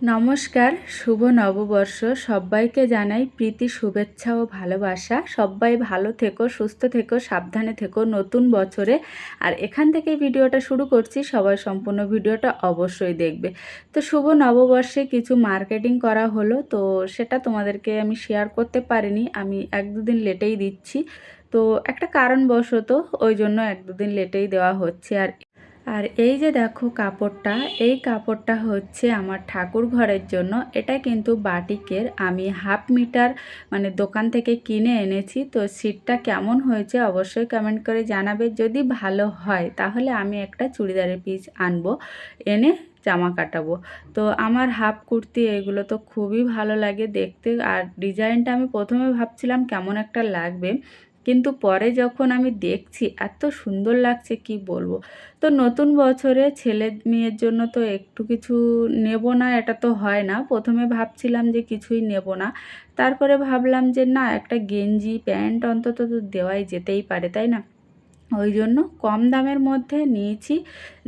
নমস্কার, শুভ নববর্ষ। সবাইকে জানাই প্রীতি, শুভেচ্ছা ও ভালোবাসা। সবাই ভালো থেকো, সুস্থ থেকো, সাবধানে থেকো নতুন বছরে। আর এখান থেকে ভিডিওটা শুরু করছি। সবাই সম্পূর্ণ ভিডিওটা অবশ্যই দেখবে। তো শুভ নববর্ষে কিছু মার্কেটিং করা হলো। তো সেটা তোমাদেরকে আমি শেয়ার করতে পারিনি। আমি এক দুদিন লেটেই দিচ্ছি। তো একটা কারণবশত ওই জন্য এক দুদিন লেটেই দেওয়া হচ্ছে। আর আর এই যে দেখো কাপড়টা, এই কাপড়টা হচ্ছে আমার ঠাকুর ঘরের জন্য। এটা কিন্তু বাটিকের আমি হাফ মিটার মানে দোকান থেকে কিনে এনেছি। তো সিটটা কেমন হয়েছে অবশ্যই কমেন্ট করে জানাবে। যদি ভালো হয় তাহলে আমি একটা চুড়িদারের পিস আনব, এনে জামা কাটাবো। তো আমার হাফ কুর্তি এগুলো তো খুবই ভালো লাগে দেখতে। আর ডিজাইনটা আমি প্রথমে ভাবছিলাম কেমন একটা লাগবে। কিন্তু পরে যখন আমি দেখছি এত সুন্দর লাগছে, কি বলব? তো নতুন বছরে ছেলে মেয়ের জন্য তো একটু কিছু নেব না, এটা তো হয় না। প্রথমে ভাবছিলাম যে কিছুই নেব না। তারপরে ভাবলাম যে না, একটা গেঞ্জি, প্যান্ট অন্তত তো দেওয়াই যেতেই পারে, তাই না? ওই জন্য কম দামের মধ্যে নিয়েছি।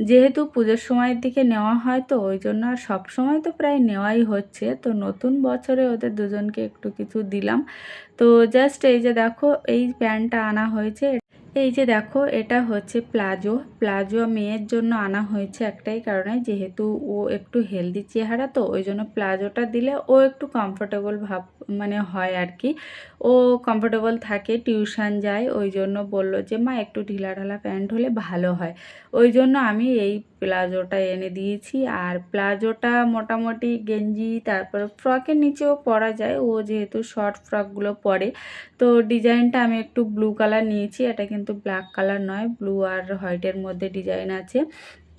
যেহেতু পুজোর সময়ের দিকে নেওয়া হয় তো ওই জন্য আর সব সময় তো প্রায় নেওয়াই হচ্ছে। তো নতুন বছরে ওদের দুজনকে একটু কিছু দিলাম। তো জাস্ট এই যে দেখো, এই প্যান্টটা আনা হয়েছে। এই যে দেখো, এটা হচ্ছে প্লাজো। প্লাজো মেয়ের জন্য আনা হয়েছে একটাই কারণে, যেহেতু ও একটু হেলদি চেহারা তো ওই জন্য প্লাজোটা দিলে ও একটু কমফোর্টেবল ভাব মানে হয় আর কি। ও কমফোর্টেবল থাকে টিউশন যায়, ওই জন্য বলল যে, মা, একটু ঢিলা ঢালা প্যান্ট হলে ভালো হয়। ওই জন্য আমি এই প্লাজোটা এনে দিয়েছি। আর প্লাজোটা মোটামুটি গেঞ্জি, তারপর ফ্রকের নিচেও পরা যায়। ও যেহেতু শর্ট ফ্রকগুলো পরে, তো ডিজাইনটা আমি একটু ব্লু কালার নিয়েছি। এটা কিন্তু ব্ল্যাক কালার নয় ব্লু আর হোয়াইটের মধ্যে ডিজাইন আছে।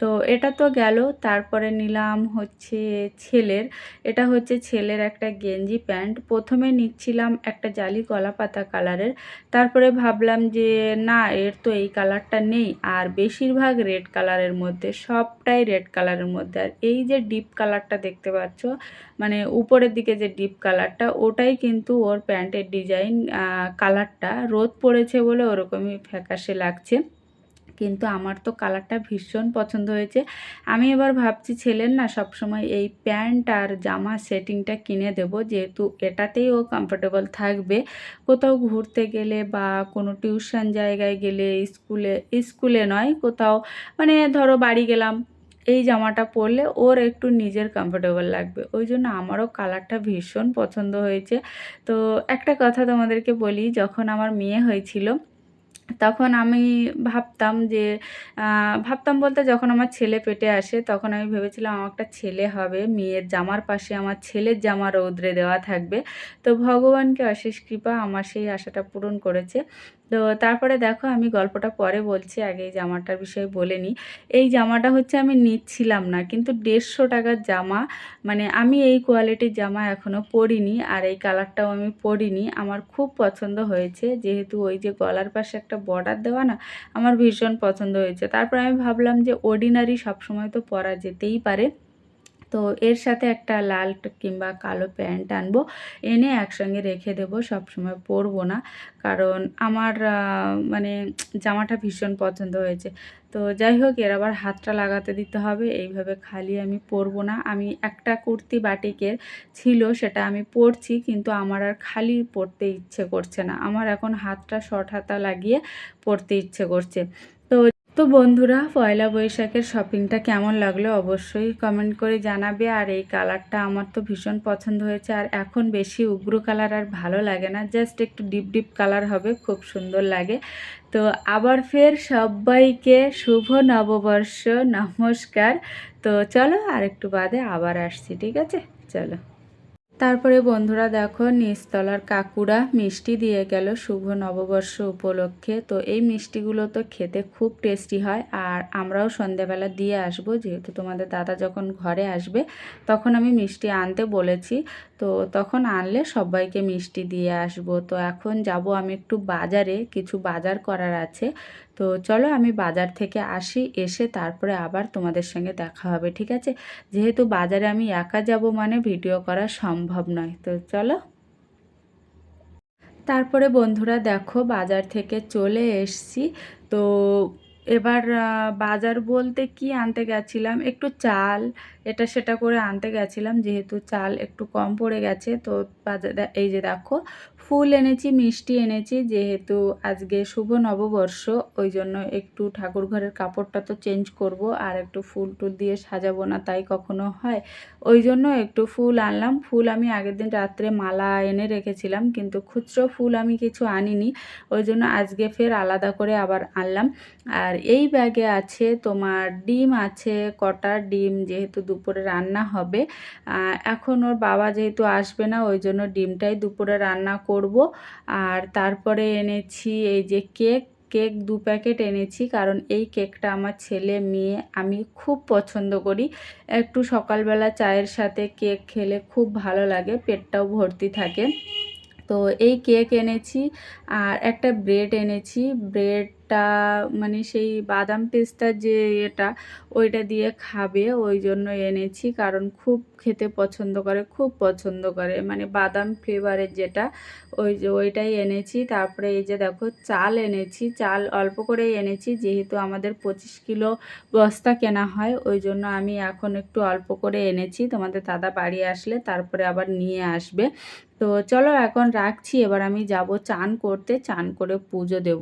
তো এটা তো গেল। তারপরে নিলাম হচ্ছে ছেলের। এটা হচ্ছে ছেলের একটা গেঞ্জি প্যান্ট। প্রথমে নিচ্ছিলাম একটা জালি কলা পাতা কালারের। তারপরে ভাবলাম যে, না, এর তো এই কালারটা নেই। আর বেশিরভাগ রেড কালারের মধ্যে, সবটাই রেড কালারের মধ্যে। আর এই যে ডিপ কালারটা দেখতে পাচ্ছ মানে উপরের দিকে যে ডিপ কালারটা, ওটাই কিন্তু ওর প্যান্টের ডিজাইন কালারটা। রোদ পড়েছে বলে ওরকমই ফ্যাকাশে লাগছে। কিন্তু আমার তো কালারটা ভীষণ পছন্দ হয়েছে। আমি এবার ভাবছি ছেলের না সবসময় এই প্যান্ট আর জামা সেটিংটা কিনে দেব। যেহেতু এটাতেই ও কমফোর্টেবল থাকবে। কোথাও ঘুরতে গেলে বা কোনো টিউশন জায়গায় গেলে, স্কুলে স্কুলে নয়, কোথাও মানে ধরো বাড়ি গেলাম, এই জামাটা পরলে ওর একটু নিজের কমফোর্টেবল লাগবে। ওই জন্য আমারও কালারটা ভীষণ পছন্দ হয়েছে। তো একটা কথা তোমাদেরকে বলি, যখন আমার মেয়ে হয়েছিল তখন আমি ভাবতাম যে ভাবতাম বলতে যখন আমার ছেলে পেটে আসে তখন আমি ভেবেছিলাম আমার একটা ছেলে হবে, মেয়ের জামার পাশে আমার ছেলের জামা রৌদ্রে দেওয়া থাকবে। তো ভগবানকে অশেষ কৃপা আমার সেই আশাটা পূরণ করেছে। তো তারপরে দেখো আমি গল্পটা পরে বলছি, আগে এই জামাটার বিষয়ে বলে নিই। এই জামাটা হচ্ছে আমি নিচ্ছিলাম না, কিন্তু দেড়শো টাকার জামা মানে আমি এই কোয়ালিটির জামা এখনও পরিনি আর এই কালারটাও আমি পরিনি। আমার খুব পছন্দ হয়েছে, যেহেতু ওই যে গলার পাশে একটা বর্ডার দেওয়া না, আমার ভীষণ পছন্দ হয়েছে। তারপর আমি ভাবলাম যে অর্ডিনারি সবসময় তো পরা যেতেই পারে। তো এর সাথে একটা লাল কিংবা কালো প্যান্ট আনব, এনে একসঙ্গে রেখে দেবো, সবসময় পরবো না। কারণ আমার মানে জামাটা ভীষণ পছন্দ হয়েছে। তো যাই হোক, এর আবার হাতটা লাগাতে দিতে হবে, এইভাবে খালি আমি পরবো না। আমি একটা কুর্তি বাটিকের ছিল, সেটা আমি পরছি, কিন্তু আমার আর খালি পরতে ইচ্ছে করছে না। আমার এখন হাতটা শর্ট হাতা লাগিয়ে পরতে ইচ্ছে করছে। তো বন্ধুরা, পয়লা বৈশাখের শপিংটা কেমন লাগল অবশ্যই কমেন্ট করে জানাবে। আর এই কালারটা আমার তো ভীষণ পছন্দ হয়েছে। আর এখন বেশি উগ্র কালার আর ভালো লাগে না, জাস্ট একটু ডিপ ডিপ কালার হবে, খুব সুন্দর লাগে। তো আবার ফের সবাইকে শুভ নববর্ষ, নমস্কার। তো চলো আর একটু বাদে আবার আসছি, ঠিক আছে? চলো। তারপরে বন্ধুরা দেখো নিচতলার কাকুরা মিষ্টি দিয়ে গেল শুভ নববর্ষ উপলক্ষে। তো এই মিষ্টিগুলো তো খেতে খুব টেস্টি হয় আর আমরাও সন্ধেবেলা দিয়ে আসব। যেহেতু তোমাদের দাদা যখন ঘরে আসবে, তখন আমি মিষ্টি আনতে বলেছি। তো তখন আনলে সবাইকে মিষ্টি দিয়ে আসব। তো এখন যাব আমি একটু বাজারে, কিছু বাজার করার আছে। তো চলো আমি বাজার থেকে আসি, এসে তারপরে আবার তোমাদের সঙ্গে দেখা হবে, ঠিক আছে? যেহেতু বাজারে আমি একা যাব মানে ভিডিও করা সম্ভব নয়, তো চলো। তারপরে বন্ধুরা দেখো বাজার থেকে চলে এসছি, তো এবার বাজার বলতে কি আনতে গেছিলাম? একটু চাল, এটা সেটা করে আনতে গেছিলাম, যেহেতু চাল একটু কম পড়ে গেছে, তো বাজারে, এই যে দেখো ফুল এনেছি, মিষ্টি এনেছি, যেহেতু আজকে শুভ নববর্ষ, ওই জন্য একটু ঠাকুর ঘরের কাপড়টা তো চেঞ্জ করব, আর একটু ফুল টুল দিয়ে সাজাবো না তাই কখনো হয়। ওই জন্য একটু ফুল আনলাম, ফুল আমি আগের দিন রাত্রে মালা এনে রেখেছিলাম, কিন্তু খুচরো ফুল আমি কিছু আনিনি, ওই জন্য আজকে ফের আলাদা করে আবার আনলাম। আর এই ব্যাগে আছে তোমার ডিম আছে, কটা ডিম যেহেতু দুপুরে রান্না হবে এখন ওর বাবা যেহেতু আসবে না, ওই জন্য ডিমটাই দুপুরে রান্না করব। আর তারপরে এনেছি এই যে কেক কেক দু প্যাকেট এনেছি কারণ এই কেকটা আমার ছেলে, মেয়ে আমি খুব পছন্দ করি। একটু সকালবেলা চায়ের সাথে কেক খেলে খুব ভালো লাগে, পেটটাও ভর্তি থাকে। তো এই কেক এনেছি আর একটা ব্রেড এনেছি। ব্রেডটা মানে সেই বাদাম পেস্তার যে এটা ওইটা দিয়ে খাবে, ওই জন্য এনেছি। কারণ খুব খেতে পছন্দ করে, খুব পছন্দ করে। মানে বাদাম ফ্লেভারের যেটা, ওই যে ওইটাই এনেছি। তারপরে এই যে দেখো, চাল এনেছি। চাল অল্প করেই এনেছি, যেহেতু আমাদের পঁচিশ কিলো বস্তা কেনা হয়, ওই জন্য আমি এখন একটু অল্প করে এনেছি। তোমাদের দাদা বাড়ি আসলে তারপরে আবার নিয়ে আসবে। তো চলো এখন রাখছি, এবার আমি যাব চান করতে, চান করে পুজো দেব।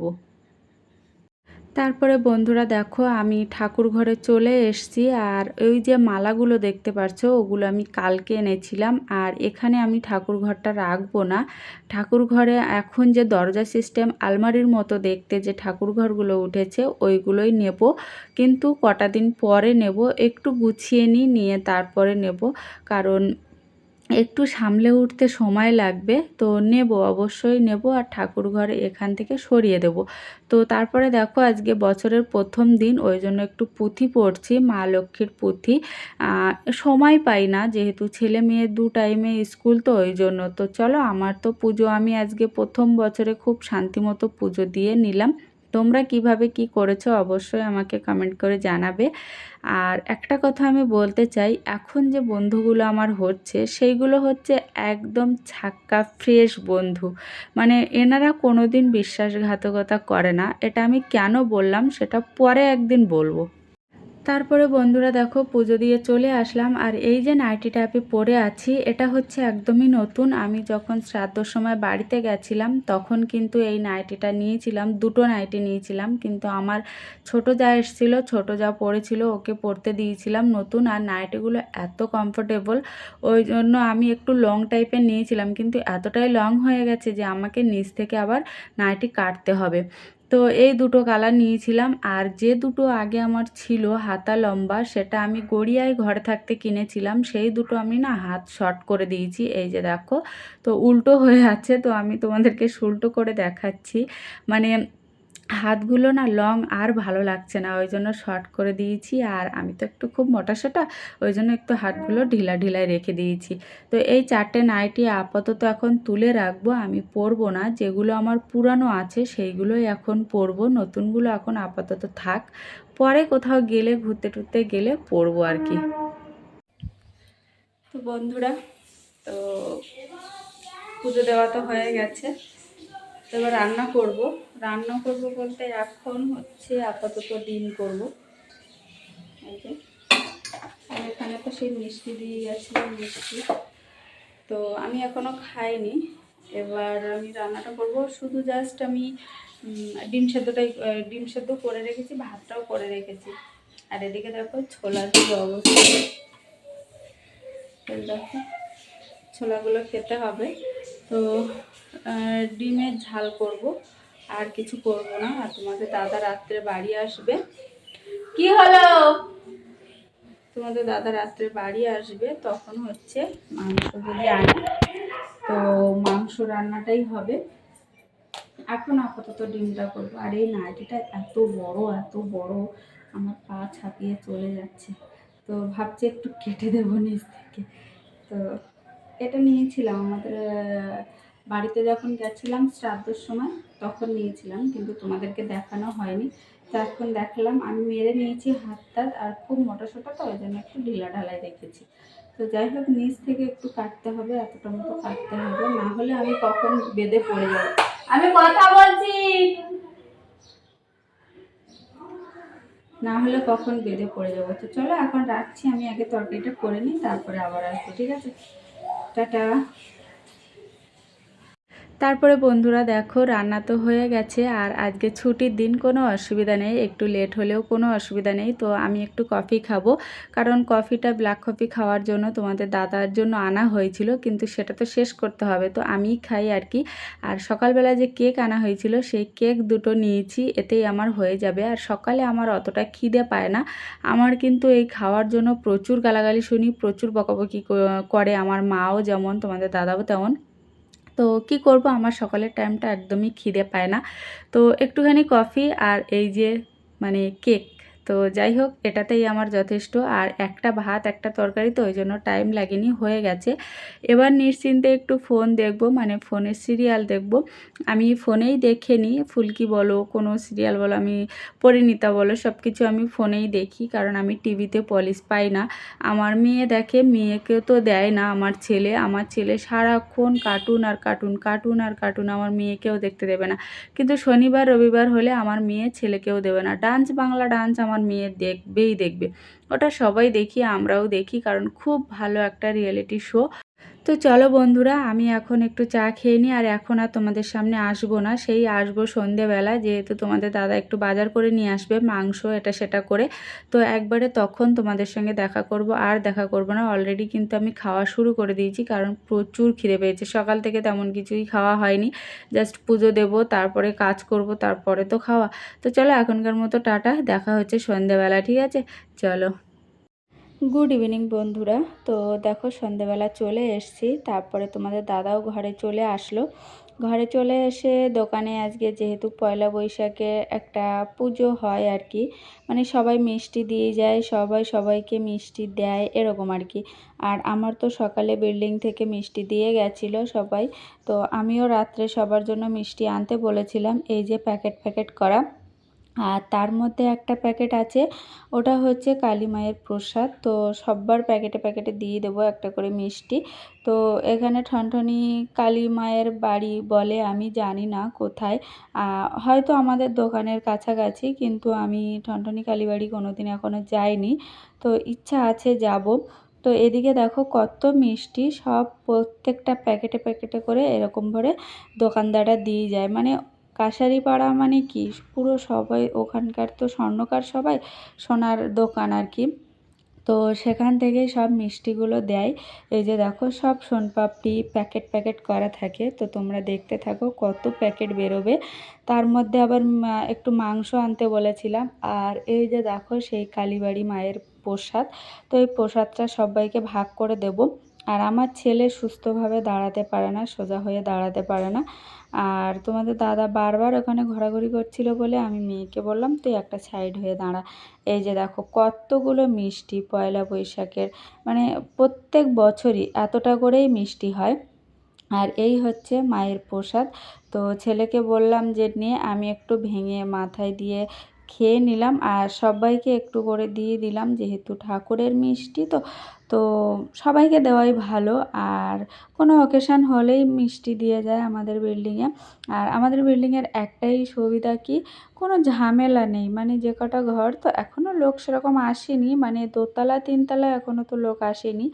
তারপরে বন্ধুরা দেখো, আমি ঠাকুর ঘরে চলে এসেছি, আর ওই যে মালাগুলো দেখতে পারছ, ওগুলো আমি কালকে এনেছিলাম, আর এখানে আমি ঠাকুর ঘরটা রাখব না। ঠাকুর ঘরে এখন যে দরজা সিস্টেম আলমারির মতো দেখতে যে ঠাকুর ঘরগুলো উঠেছে, ওইগুলোই নেব। কিন্তু কটা দিন পরে নেব, একটু গুছিয়ে নিই, নিয়ে তারপরে নেব। কারণ একটু সামলে উঠতে সময় লাগবে, তো নেব, অবশ্যই নেব আর ঠাকুর ঘরে এখান থেকে সরিয়ে দেব। তো তারপরে দেখো আজকে বছরের প্রথম দিন, ওই জন্য একটু পুঁথি পড়ছি, মা লক্ষ্মীর পুঁথি। সময় পাই না, যেহেতু ছেলে মেয়ে দু টাইমে স্কুল, তো ওই জন্য। তো চলো, আমার তো পুজো, আমি আজকে প্রথম বছরে খুব শান্তিমতো পুজো দিয়ে নিলাম। তোমরা কীভাবে কি করেছ অবশ্যই আমাকে কমেন্ট করে জানাবে। আর একটা কথা আমি বলতে চাই, এখন যে বন্ধুগুলো আমার হচ্ছে, সেইগুলো হচ্ছে একদম ছাক্কা ফ্রেশ বন্ধু। মানে এনারা কোনো দিন বিশ্বাসঘাতকতা করে না। এটা আমি কেন বললাম সেটা পরে একদিন বলব। তারপরে বন্ধুরা দেখো পুজো দিয়ে চলে আসলাম, আর এই যে নাইটিটা আমি পরে আছি, এটা হচ্ছে একদমই নতুন। আমি যখন শ্রাদ্ধর সময় বাড়িতে গেছিলাম, তখন কিন্তু এই নাইটিটা নিয়েছিলাম, দুটো নাইটি নিয়েছিলাম, কিন্তু আমার ছোট যা এসেছিল, ছোট যা পরেছিল, ওকে পরতে দিয়েছিলাম নতুন, আর নাইটিগুলো এত কমফোর্টেবল ওই জন্য আমি একটু লং টাইপের নিয়েছিলাম, কিন্তু এতটাই লং হয়ে গেছে যে আমাকে নিচ থেকে আবার নাইটি কাটতে হবে। তো এই দুটো কালার নিয়েছিলাম। আর যে দুটো আগে আমার ছিল হাতা লম্বা, সেটা আমি গড়িয়ায় ঘরে থাকতে কিনেছিলাম। সেই দুটো আমি না হাত শর্ট করে দিয়েছি। এই যে দেখো, তো উল্টো হয়ে আছে। তো আমি তোমাদেরকে সুলটো করে দেখাচ্ছি। মানে হাতগুলো না লং আর ভালো লাগছে না, ওই জন্য শর্ট করে দিয়েছি। আর আমি তো একটু খুব মোটা সোটা, ওই জন্য একটু হাতগুলো ঢিলা ঢিলায় রেখে দিয়েছি। তো এই চারটে নাইটি আপাতত এখন তুলে রাখব, আমি পরবো না। যেগুলো আমার পুরানো আছে, সেইগুলোই এখন পরবো। নতুনগুলো এখন আপাতত থাক। পরে কোথাও গেলে, ঘুরতে টুরতে গেলে পরবো আর কি। তো বন্ধুরা, তো পুজো দেওয়া তো হয়ে গেছে। তো এবার রান্না করব। রান্না করব বলতে এখন হচ্ছে আপাতত ডিম করব। আর এখানে তো সেই মিষ্টি দিয়ে গেছিলাম মিষ্টি। তো আমি এখনও খাইনি। এবার আমি রান্নাটা করব। শুধু জাস্ট আমি ডিম সেদ্ধটাই ডিম সেদ্ধ করে রেখেছি, ভাতটাও করে রেখেছি। আর এদিকে দেখো ছোলার কি অবস্থা। দেখো, ছোলাগুলো খেতে হবে। তো ডিমের ঝাল করব। আর কিছু করব না, আর তোমাদের দাদা রাত্রে বাড়ি আসবে। কি হলো? তোমাদের দাদা রাত্রে বাড়ি আসবে, তখন হচ্ছে মাংস যদি আনে, তো মাংস রান্নাটাই হবে। এখন আপাতত ডিমটা করব। আর এই নাইটিটা এত বড় এত বড়, আমার পা ছাপিয়ে চলে যাচ্ছে। তো ভাবছি একটু কেটে দেবো নিচ থেকে। তো এটা নিয়েছিলাম আমাদের বাড়িতে যখন গেছিলাম শ্রাদ্ধর সময়, তখন নিয়েছিলাম, কিন্তু তোমাদেরকে দেখানো হয়নি। তো এখন দেখালাম, আমি মেরে নিয়েছি হাত হাতটা, আর খুব মোটা সোটা তো, ওই জন্য একটু ঢিলা ঢালাই রেখেছি। তো যাই হোক, নিচ থেকে একটু কাটতে হবে, এতটা মতো কাটতে হবে, না হলে আমি কখন বেঁধে পড়ে যাব। আমি কথা বলছি! না হলে কখন বেঁধে পড়ে যাব। তো চলো, এখন রাখছি, আমি আগে তরকারিটা করে নিই, তারপরে আবার আসব, ঠিক আছে? টাটা! তারপরে বন্ধুরা দেখো, রান্না তো হয়ে গেছে আর আজকে ছুটির দিন, কোনো অসুবিধা নেই। একটু লেট হলেও কোনো অসুবিধা নেই। তো আমি একটু কফি খাব। কারণ কফিটা ব্ল্যাক কফি খাওয়ার জন্য তোমাদের দাদার জন্য আনা হয়েছিল, কিন্তু সেটা তো শেষ করতে হবে। তো আমিই খাই আর কি। আর সকালবেলা যে কেক আনা হয়েছিল, সেই কেক দুটো নিয়েছি, এতেই আমার হয়ে যাবে। আর সকালে আমার অতটা খিদে পায় না। আমার কিন্তু এই খাওয়ার জন্য প্রচুর গালাগালি শুনি, প্রচুর বকাবকি করে। আমার মাও যেমন, তোমাদের দাদাও তেমন। তো কি করব? আমার সকালের টাইমটা একদমই খিদে পায় না। তো একটুখানি কফি আর এই যে মানে কেক তো যাই হোক, এটাতেই আমার যথেষ্ট। আর একটা ভাত, একটা তরকারি তো ওই জন্য টাইম লাগেনি, হয়ে গেছে। এবার নিশ্চিন্তে একটু ফোন দেখব মানে ফোনের সিরিয়াল দেখব। আমি ফোনেই দেখে নিই ফুলকি বলো, কোনো সিরিয়াল বলো, আমি পরিণীতা বলো সব কিছু আমি ফোনেই দেখি, কারণ আমি টিভিতে পলিশ পাই না। আমার মেয়ে দেখে, মেয়েকে তো দেয় না, আমার ছেলে। আমার ছেলে সারাক্ষণ কার্টুন আর কার্টুন কার্টুন আর কার্টুন আমার মেয়েকেও দেখতে দেবে না। কিন্তু শনিবার, রবিবার হলে আমার মেয়ে ছেলেকেও দেবে না। ডান্স বাংলা ডান্স আমার আমার মেয়ে দেখবেই দেখবে। ওটা সবাই দেখি, আমরাও দেখি, কারণ খুব ভালো একটা রিয়েলিটি শো তো চলো বন্ধুরা, আমি এখন একটু চা খেয়ে নিই আর এখন আর তোমাদের সামনে আসব না। সেই আসব সন্ধেবেলা, যেহেতু তোমাদের দাদা একটু বাজার করে নিয়ে আসবে মাংস, এটা সেটা করে। তো একবারে তখন তোমাদের সঙ্গে দেখা করব, আর দেখা করব না। অলরেডি কিন্তু আমি খাওয়া শুরু করে দিয়েছি, কারণ প্রচুর খিদে পেয়েছে। সকাল থেকে তেমন কিছুই খাওয়া হয়নি। জাস্ট পুজো দেব, তারপরে কাজ করব, তারপরে তো খাওয়া। তো চলো এখনকার মতো টাটা, দেখা হচ্ছে সন্ধেবেলা, ঠিক আছে? চলো। গুড ইভিনিং বন্ধুরা। তো দেখো, সন্ধেবেলা চলে এসছি। তারপরে তোমাদের দাদাও ঘরে চলে আসলো। ঘরে চলে এসে দোকানে আজকে যেহেতু পয়লা বৈশাখে একটা পুজো হয় আর কি মানে সবাই মিষ্টি দিয়ে যায়, সবাই সবাইকে মিষ্টি দেয়, এরকম আর কি। আর আমার তো সকালে বিল্ডিং থেকে মিষ্টি দিয়ে গেছিল সবাই। তো আমিও রাত্রে সবার জন্য মিষ্টি আনতে বলেছিলাম, এই যে প্যাকেট প্যাকেট করা। আর তার মধ্যে একটা প্যাকেট আছে, ওটা হচ্ছে কালী মায়ের প্রসাদ। তো সব্বার প্যাকেটে প্যাকেটে দিয়ে দেবো একটা করে মিষ্টি। তো এখানে ঠনঠনি কালী মায়ের বাড়ি বলে আমি জানি না কোথায়। হয়তো আমাদের দোকানের কাছাকাছি, কিন্তু আমি ঠনঠনি কালীবাড়ি কোনো দিন এখনও যাইনি। তো ইচ্ছা আছে যাব। তো এদিকে দেখো কত মিষ্টি, সব প্রত্যেকটা প্যাকেটে প্যাকেটে করে এরকম করে দোকানদাররা দিয়ে যায়। মানে কাশারি পাড়া মানে কি? পুরো সবাই, ওখানকার তো স্বর্ণকার সবাই সোনার দোকান আর কি। তো সেখান থেকেই সব মিষ্টিগুলো দেয়। এই যে দেখো, সব সোনপাপড়ি প্যাকেট প্যাকেট করা থাকে। তো তোমরা দেখতে থাকো কত প্যাকেট বেরোবে। তার মধ্যে আবার একটু মাংস আনতে বলেছিলাম। আর এই যে দেখো, সেই কালীবাড়ি মায়ের প্রসাদ। তো এই প্রসাদটা সবাইকে ভাগ করে দেব। আর আমার ছেলে সুস্থভাবে দাঁড়াতে পারে না, সোজা হয়ে দাঁড়াতে পারে না। আর তোমাদের দাদা বারবার ওখানে ঘোরাঘুরি করছিল বলে আমি মেয়েকে বললাম, তুই একটা সাইড হয়ে দাঁড়া। এই যে দেখো, কতগুলো মিষ্টি পয়লা বৈশাখের মানে প্রত্যেক বছরই এতটা করেই মিষ্টি হয়। আর এই হচ্ছে মায়ের প্রসাদ। তো ছেলেকে বললাম যে নিয়ে আমি একটু ভেঙে মাথায় দিয়ে খেয়ে নিলাম। আর সবাইকে একটু করে দিয়ে দিলাম, যেহেতু ঠাকুরের মিষ্টি, তো তো সবাইকে দেওয়াই ভালো। আর কোনো অকেশান হলেই মিষ্টি দিয়ে যায় আমাদের বিল্ডিংয়ে আর আমাদের বিল্ডিংয়ের একটাই সুবিধা কি? কোনো ঝামেলা নেই। মানে যে কটা ঘর তো এখনও লোক সেরকম আসেনি। মানে দোতলা, তিনতলা এখনও তো লোক আসেনি।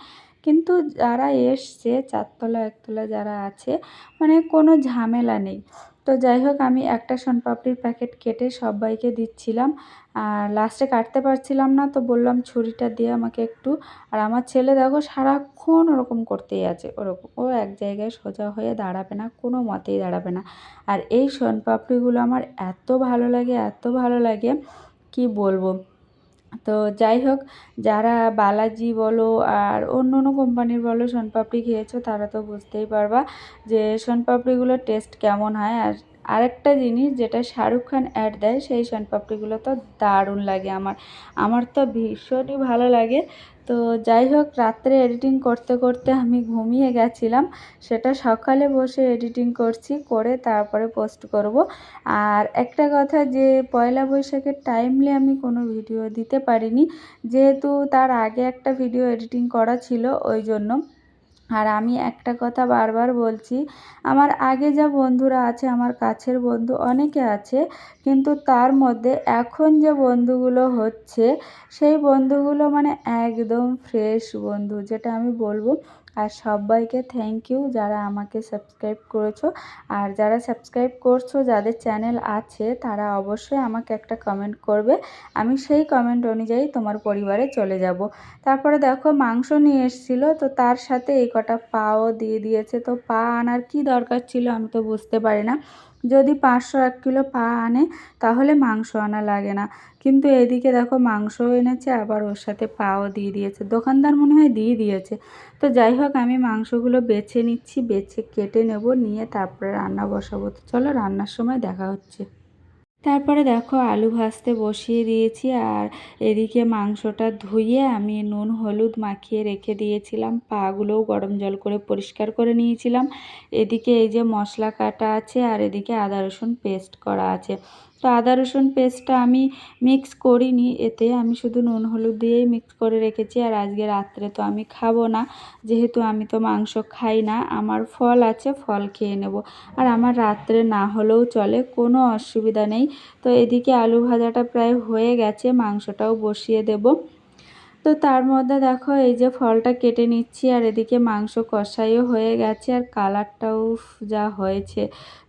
কিন্তু যারা এসছে, চারতলা, একতলা যারা আছে মানে কোনো ঝামেলা নেই। তো যাই হোক, আমি একটা শনপাপড়ির প্যাকেট কেটে সবাইকে দিচ্ছিলাম। আর লাস্টে কাটতে পারছিলাম না, তো বললাম ছুরিটা দিয়ে আমাকে একটু। আর আমার ছেলে দেখো, সারাক্ষণ ওরকম করতেই আছে। ওরকম, ও এক জায়গায় সোজা হয়ে দাঁড়াবে না, কোনো মতেই দাঁড়াবে না। আর এই শনপাপড়িগুলো আমার এত ভালো লাগে, এত ভালো লাগে, কি বলব? তো যাই হোক, যারা বালাজি বলো আর অন্য অন্য কোম্পানির বলো সোনপাপড়ি খেয়েছো, তারা তো বুঝতেই পারবা যে সোনপাপড়িগুলোর টেস্ট কেমন হয়। আর আরেকটা জিনিস যেটা শাহরুখ খান অ্যাড দেয়, সেই সোনপাপড়িগুলো তো দারুণ লাগে আমার। আমার তো ভীষণই ভালো লাগে। তো যাই হোক, রাত্রে এডিটিং করতে করতে আমি ঘুমিয়ে গেছিলাম। সেটা সকালে বসে এডিটিং করছি, করে তারপরে পোস্ট করব। আর একটা কথা যে, পয়লা বৈশাখের টাইমলি আমি কোনো ভিডিও দিতে পারিনি। যেহেতু তার আগে একটা ভিডিও এডিটিং করা ছিল, ওই জন্য। আর আমি একটা কথা বারবার বলছি, আমার আগে যা বন্ধুরা আছে, আমার কাছের বন্ধু অনেকে আছে, কিন্তু তার মধ্যে এখন যে বন্ধুগুলো হচ্ছে, সেই বন্ধুগুলো মানে একদম ফ্রেশ বন্ধু, যেটা আমি বলব আর সবাইকে থ্যাংক ইউ যারা আমাকে সাবস্ক্রাইব করেছ। আর যারা সাবস্ক্রাইব করছ, যাদের চ্যানেল আছে, তারা অবশ্যই আমাকে একটা কমেন্ট করবে। আমি সেই কমেন্ট অনুযায়ী তোমার পরিবারে চলে যাব। তারপরে দেখো মাংস নিয়ে এসেছিল, তো তার সাথে এই কটা পাও দিয়ে দিয়েছে। তো পা আনার কি দরকার ছিল আমি তো বুঝতে পারি না। যদি পাঁচশো এক কিলো পা আনে, তাহলে মাংস আনা লাগে না। কিন্তু এদিকে দেখো মাংসও এনেছে, আবার ওর সাথে পাও দিয়ে দিয়েছে। দোকানদার মনে হয় দিয়ে দিয়েছে। তো যাই হোক, আমি মাংসগুলো বেছে নিচ্ছি, বেছে কেটে নেব, নিয়ে তারপরে রান্না বসাবো। তো চলো রান্নার সময় দেখা হচ্ছে। তারপরে দেখো আলু ভাজতে বসিয়ে দিয়েছি আর এদিকে মাংসটা ধুইয়ে আমি নুন, হলুদ মাখিয়ে রেখে দিয়েছিলাম। পাগুলোও গরম জল করে পরিষ্কার করে নিয়েছিলাম। এদিকে এই যে মশলা কাটা আছে আর এদিকে আদা রসুন পেস্ট করা আছে। তো আদা রসুন পেস্টটা আমি মিক্স করিনি, এতে আমি শুধু নুন হলুদ দিয়েই মিক্স করে রেখেছি, আর আজকে রাত্রে তো আমি খাব না, যেহেতু আমি তো মাংস খাই না, আমার ফল আছে, ফল খেয়ে নেব। আর আমার রাত্রে না হলেও চলে, কোনো অসুবিধা নেই। তো এদিকে আলু ভাজাটা প্রায় হয়ে গেছে, মাংসটাও বসিয়ে দেব। তো তার মধ্যে দেখো, এই যে ফলটা কেটে নিচ্ছি, আর এদিকে মাংস কষাইও হয়ে গেছে, আর কালারটাও যা হয়েছে।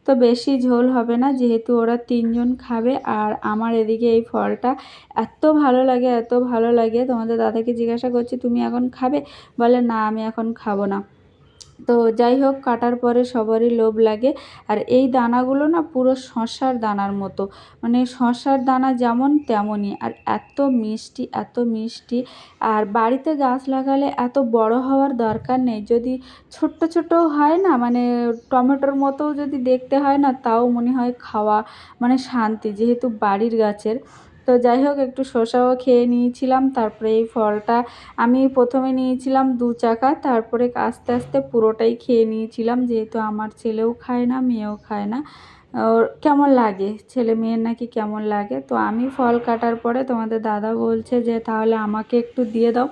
তো বেশি ঝোল হবে না, যেহেতু ওরা তিনজন খাবে। আর আমার এদিকে এই ফলটা এত ভালো লাগে, এত ভালো লাগে। তোমাদের দাদাকে জিজ্ঞাসা করছি, তুমি এখন খাবে? বলে, না, আমি এখন খাব না। তো যাই হোক, কাটার পরে সবারই লোভ লাগে। আর এই দানাগুলো না পুরো শশার দানার মতো। মানে শশার দানা যেমন তেমনই। আর এত মিষ্টি এত মিষ্টি। আর বাড়িতে গাছ লাগালে এত বড় হওয়ার দরকার নেই। যদি ছোট্ট ছোট হয় না মানে টমেটোর মতো যদি দেখতে হয় না, তাও মনে হয় খাওয়া মানে শান্তি, যেহেতু বাড়ির গাছের। তো যাই হোক, একটু শসাও খেয়ে নিয়েছিলাম। তারপরে এই ফলটা আমি প্রথমে নিয়েছিলাম দু চাকা, তারপরে আস্তে আস্তে পুরোটাই খেয়ে নিয়েছিলাম। যেহেতু আমার ছেলেও খায় না, মেয়েও খায় না। ওর কেমন লাগে? ছেলে মেয়ের নাকি কেমন লাগে? তো আমি ফল কাটার পরে তোমাদের দাদা বলছে যে, তাহলে আমাকে একটু দিয়ে দাও।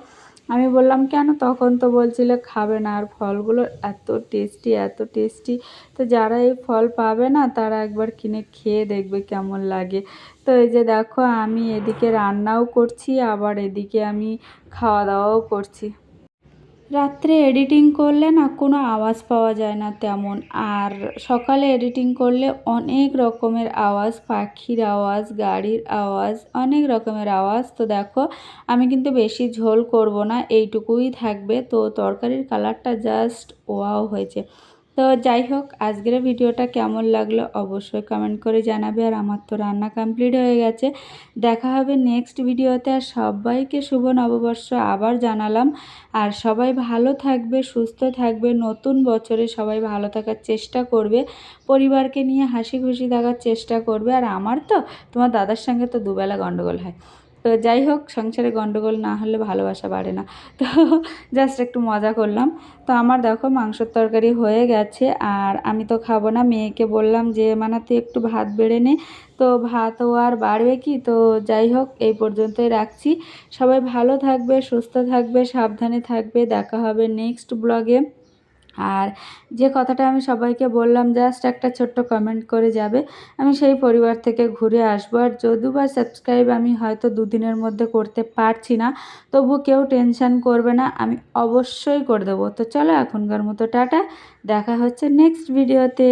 আমি বললাম, কেন? তখন তো বলছিলে, খাবে না, আর ফলগুলো এত টেস্টি এত টেস্টি। তো যারা এই ফল পাবে না, তারা একবার কিনে খেয়ে দেখবে কেমন লাগে। তো এই যে দেখো, আমি এদিকে রান্নাও করছি, আবার এদিকে আমি খাওয়া দাওয়াও করছি। রাত্রে এডিটিং করলে না কোনো আওয়াজ পাওয়া যায় না তেমন। আর সকালে এডিটিং করলে অনেক রকমের আওয়াজ, পাখির আওয়াজ, গাড়ির আওয়াজ, অনেক রকমের আওয়াজ। তো দেখো, আমি কিন্তু বেশি ঝোল করব না, এইটুকুই থাকবে। তো তরকারির কালারটা জাস্ট ওয়াও হয়েছে। তো যাই হোক, আজকের ভিডিওটা কেমন লাগল অবশ্যই কমেন্ট করে জানাবে আর আমার তো রান্না কমপ্লিট হয়ে গেছে। দেখা হবে নেক্সট ভিডিওতে আর সবাইকে শুভ নববর্ষ আবার জানালাম। আর সবাই ভালো থাকবে, সুস্থ থাকবে, নতুন বছরে সবাই ভালো থাকার চেষ্টা করবে, পরিবারকে নিয়ে হাসি খুশি থাকার চেষ্টা করবে। আর আমার তো তোমার দাদার সঙ্গে তো দুবেলা গণ্ডগোল হয়। তো যাই হোক, সংসারে গণ্ডগোল না হলে ভালোবাসা বাড়ে না। তো জাস্ট একটু মজা করলাম। তো আমার দেখো মাংসর তরকারি হয়ে গেছে আর আমি তো খাব না। মেয়েকে বললাম যে মানে তুই একটু ভাত বেড়ে নে। তো ভাতও আর বাড়বে কি? তো যাই হোক, এই পর্যন্তই রাখছি। সবাই ভালো থাকবে, সুস্থ থাকবে, সাবধানে থাকবে। দেখা হবে নেক্সট ব্লগে আর যে কথাটা আমি সবাইকে বললাম, জাস্ট একটা ছোট্ট কমেন্ট করে যাবে। আমি সেই পরিবার থেকে ঘুরে আসব। আর যদিও বা সাবস্ক্রাইব আমি হয়তো দুদিনের মধ্যে করতে পারছি না, তবু কেউ টেনশান করবে না। আমি অবশ্যই করে দেবো। তো চলো এখনকার মতো টাটা। দেখা হচ্ছে নেক্সট ভিডিওতে